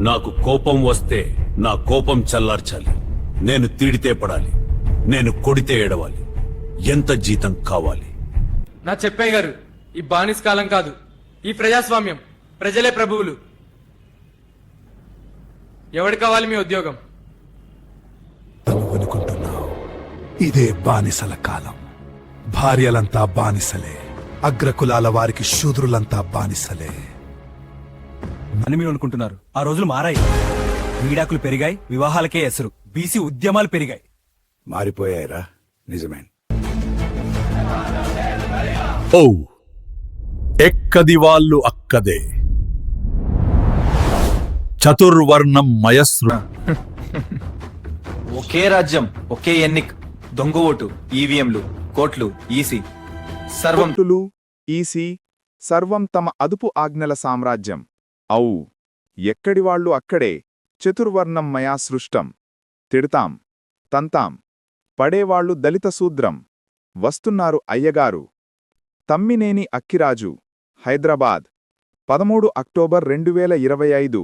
నాకు కోపం వస్తే నా కోపం చల్లార్చాలి. నేను తిడితే పడాలి. నేను కొడితే ఏడవాలి. ఎంత జీతం కావాలి? నా చెప్పయ్య గారు ఈ బానిస కాలం కాదు. ఈ ప్రజాస్వామ్యం ప్రజలే ప్రభువులు. ఎవడు కావాలి మీ ఉద్యోగం? అనుకుంటున్నావు. ఇదే బానిసల కాలం. భార్యలంతా బానిసలే. అగ్రకులాల వారికి శూద్రులంతా బానిసలే. అని మీరు అనుకుంటున్నారు. ఆ రోజులు మారాయి. వీడాకులు పెరిగాయి. వివాహాలకే ఎసరు. బీసీ ఉద్యమాలు పెరిగాయి. మారిపోయాయిరా. నిజమే. ఓ ఎక్కది వాళ్ళు అక్కదే. చతుర్వర్ణం మయస్సు ఒకే రాజ్యం ఒకే ఎన్నిక. దొంగ ఓటు ఈవీఎంలు కోట్లు ఈసీ. సర్వం కోర్టులు ఈసీ సర్వం తమ అదుపు ఆజ్ఞల సామ్రాజ్యం. అవు ఎక్కడివాళ్ళు అక్కడే? చతుర్వర్ణం మయా సృష్టం. తిడతాం. తంతాం. పడేవాళ్ళు దళిత శూద్రం వస్తున్నారు అయ్యగారు. తమ్మినేని అక్కిరాజు. హైదరాబాద్. పదమూడు అక్టోబర్ రెండు వేల ఇరవై ఐదు.